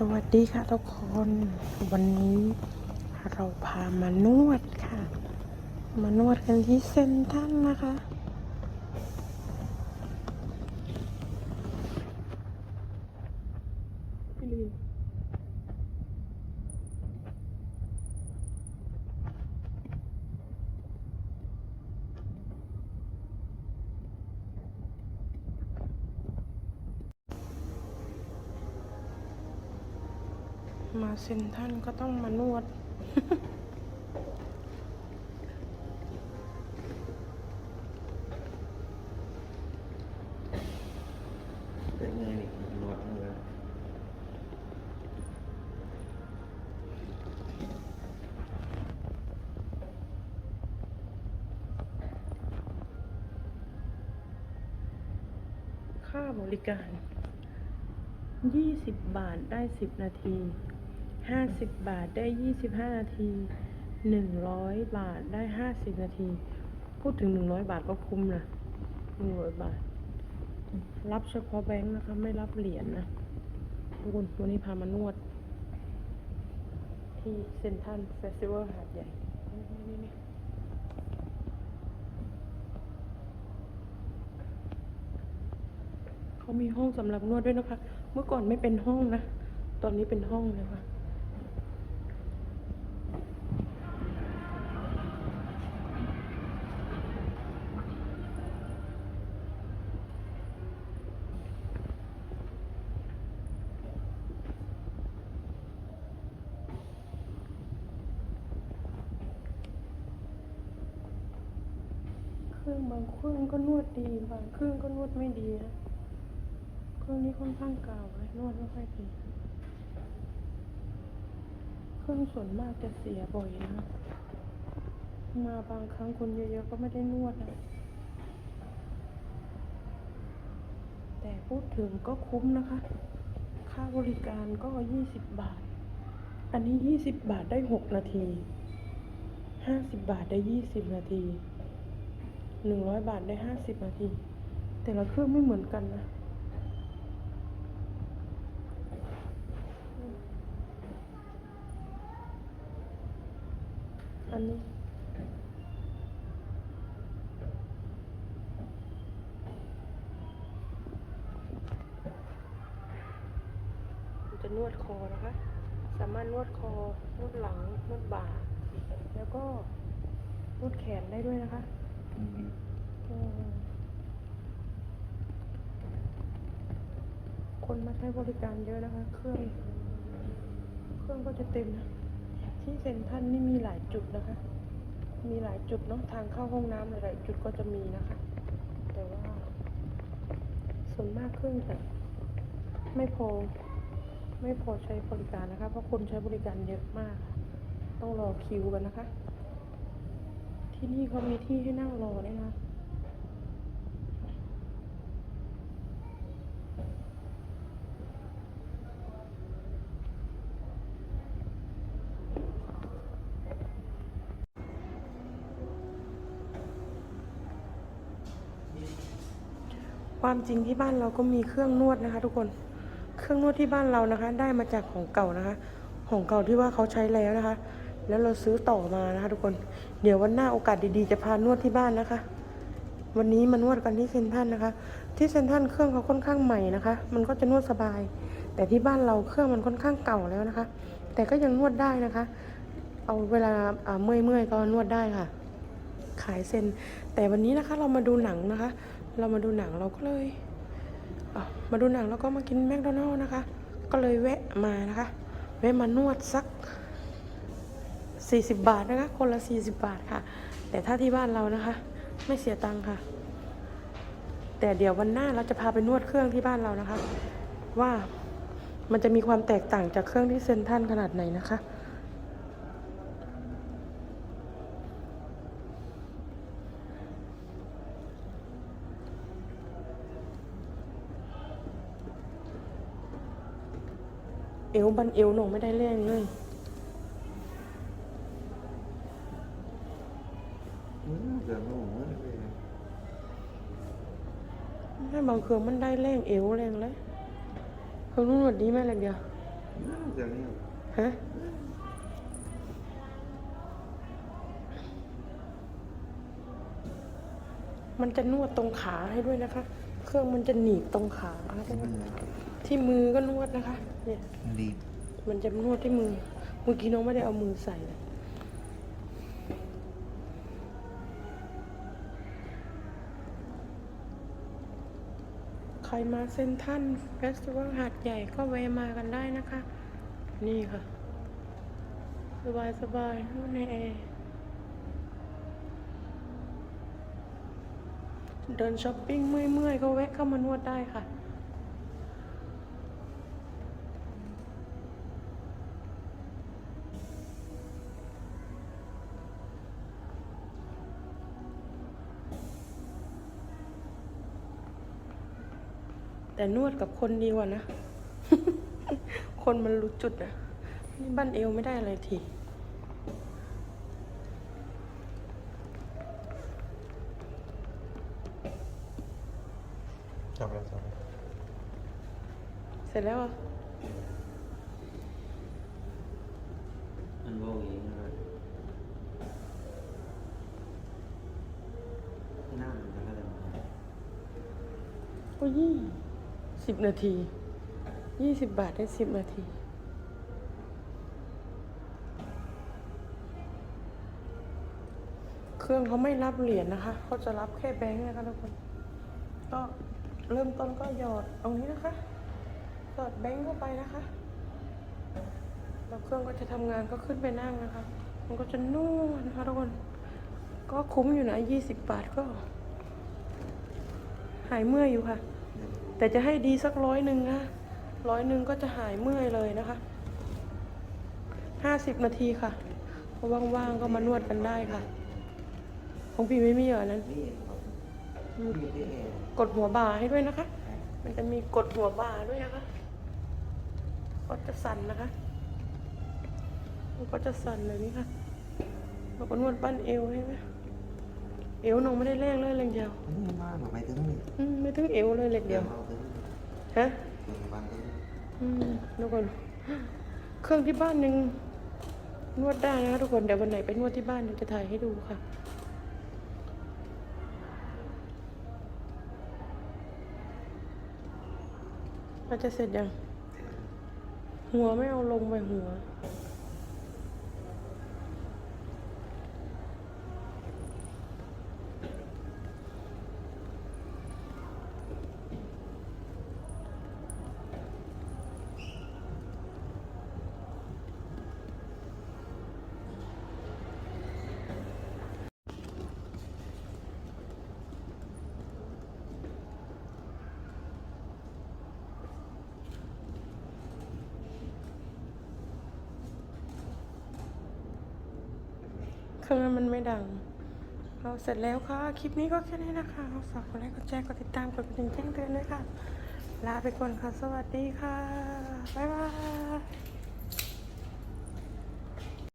สวัสดีค่ะทุกคนวันนี้เราพามานวดค่ะ มานวดกันที่เซ็นทรัลนะคะพี่ลี มาเซ็นทรันก็ต้องมานวด เป็นไงนี่นวดมือค่าบริการ 20 บาทได้ 10 นาที 50 บาทได้ 25 นาที 100 บาทได้ 50 นาที พูดถึง 100 บาทก็คุ้มนะ100 บาท รับเฉพาะแบงค์นะคะ ไม่รับเหรียญนะทุกคนวันนี้พามานวด ที่เซนทรันเฟสติวัลหาดใหญ่เขามีห้องสำหรับนวดด้วยนะคะ เมื่อก่อนไม่เป็นห้องนะ ตอนนี้เป็นห้องเลยค่ะ รื่อง บางเครื่องก็นวดดี บางเครื่องก็นวดไม่ดีนะ เครื่องนี้ค่อนข้างเก่าเลยนวดไม่ค่อยดี เครื่องส่วนมากจะเสียบ่อยนะ มาบางครั้งคนเยอะๆก็ไม่ได้นวดนะ แต่พูดถึงก็คุ้มนะคะ ค่าบริการก็ยี่สิบบาท อันนี้ยี่สิบบาทได้หกนาทีห้าสิบบาทได้ยี่สิบนาที หนึ่งร้อยบาทได้ห้าสิบนาที แต่ละเครื่องไม่เหมือนกันนะอันนี้จะนวดคอนะคะ สามารถนวดคอ นวดหลัง นวดบ่า แล้วก็นวดแขนได้ด้วยนะคะ คนมาใช้บริการเยอะนะคะ เครื่อง เครื่องก็จะเต็มนะ ที่เซ็นทรัลนี่มีหลายจุดนะคะ มีหลายจุดเนาะทางเข้าห้องน้ำหลายจุดก็จะมีนะคะ แต่ว่า ส่วนมากเครื่องจะไม่พอ ไม่พอใช้บริการนะคะ เพราะคนใช้บริการเยอะมาก ต้องรอคิวกันนะคะ ที่นี่เขามีที่ให้นั่งรอด้วยนะความจริงที่บ้านเราก็มีเครื่องนวดนะคะ ทุกคน เครื่องนวดที่บ้านเรานะคะ ได้มาจากของเก่านะคะ ของเก่าที่ว่าเขาใช้แล้วนะคะ แล้วเราซื้อต่อมานะคะทุกคน เดี๋ยววันหน้าโอกาสดีๆจะพานวดที่บ้านนะคะ วันนี้มานวดกันที่เซนทันนะคะ ที่เซนทันเครื่องเขาค่อนข้างใหม่นะคะ มันก็จะนวดสบาย แต่ที่บ้านเราเครื่องมันค่อนข้างเก่าแล้วนะคะ แต่ก็ยังนวดได้นะคะ เอาเวลาอ่าเมื่อยๆก็นวดได้ค่ะ ขายเซนแต่วันนี้นะคะเรามาดูหนังนะคะ เรามาดูหนังเราก็เลยมาดูหนังแล้วก็มากินแมคโดนัลล์นะคะ ก็เลยแวะมานะคะ แวะมานวดสัก 40 บาทนะคะ คนละ 40 บาทค่ะ แต่ถ้าที่บ้านเรานะคะ ไม่เสียตังค์ค่ะ แต่เดี๋ยววันหน้าเราจะพาไปนวดเครื่องที่บ้านเรานะคะ ว่ามันจะมีความแตกต่างจากเครื่องที่เซนทันขนาดไหนนะคะ เอวบันเอวหนงไม่ได้แรงเลย อืมเดี๋ยวหนูมันไปแม่บางเครื่องมันได้แรงเอวแรงเลยเครื่องนวดดีไหมแรงเดียวอเดี๋ยวนี้ฮะมันจะนวดตรงขาให้ด้วยนะคะ เครื่องมันจะหนีบตรงขานะคะที่มือก็นวดนะคะ เนี่ยดีมันจะนวดที่มือ เมื่อกี้น้องไม่ได้เอามือใส่เลย ใครมาเซนทันเฟสติวัลหาดใหญ่ก็แวะมากันได้นะคะ นี่ค่ะ สบายสบายนู่นในแอร์เดินช้อปปิ้งเมื่อยๆก็แวะเข้ามานวดได้ค่ะ แต่นวดกับคนดีกว่านะ คนมันรู้จุดนะนี่บ้านเอวไม่ได้อะไรทีจบแล้วจบเสร็จแล้วเหรอะมันโบกอย่างนี้เลยหน้ามันก็เลยโอ้ยี่ สิบนาทียี่สิบบาทได้สิบนาที เครื่องเขาไม่รับเหรียญนะคะ เขาจะรับแค่แบงค์นะคะทุกคน ก็เริ่มต้นก็หยอดตรงนี้นะคะ หยอดแบงค์เข้าไปนะคะแล้วเครื่องก็จะทำงานก็ขึ้นไปนั่งนะคะ มันก็จะนวดนะคะทุกคน ก็คุ้มอยู่นะยี่สิบบาทก็ หายเมื่อยอยู่ค่ะ แต่จะให้ดีสักร้อยหนึ่งนะร้อยหนึ่งก็จะหายเมื่อยเลยนะคะห้าสิบนาทีค่ะว่างๆก็มานวดกันได้ค่ะ ของพี่ไม่มีเหรอนั้นกดหัวบ่าให้ด้วยนะคะ มันจะมีกดหัวบ่าด้วยนะคะก็จะสั่นนะคะมันก็จะสั่นเลยนี่ค่ะเราก็นวดปั้นเอวให้ไหม เอวน้องไม่ได้แรงเลยแรงเดียวนี่มากหนูไปถึงนี่อืมไม่ถึงเอวเลยเล็กเดียวเอาถึงฮะถึงบ้านถึงอืมทุกคน เครื่องที่บ้านยังนวดได้นะคะทุกคนเดี๋ยววันไหนไปนวดที่บ้านเดี๋ยวจะถ่ายให้ดูค่ะเราจะเสร็จยัง หัวไม่เอาลงไปหัว เครื่องนั้นมันไม่ดังเราเสร็จแล้วค่ะ คลิปนี้ก็แค่นี้นะคะฝากกดไลค์กดแชร์กดติดตามกดกระดิ่งแจ้งเตือนด้วยค่ะ ลาไปก่อนค่ะ สวัสดีค่ะ บ๊ายบาย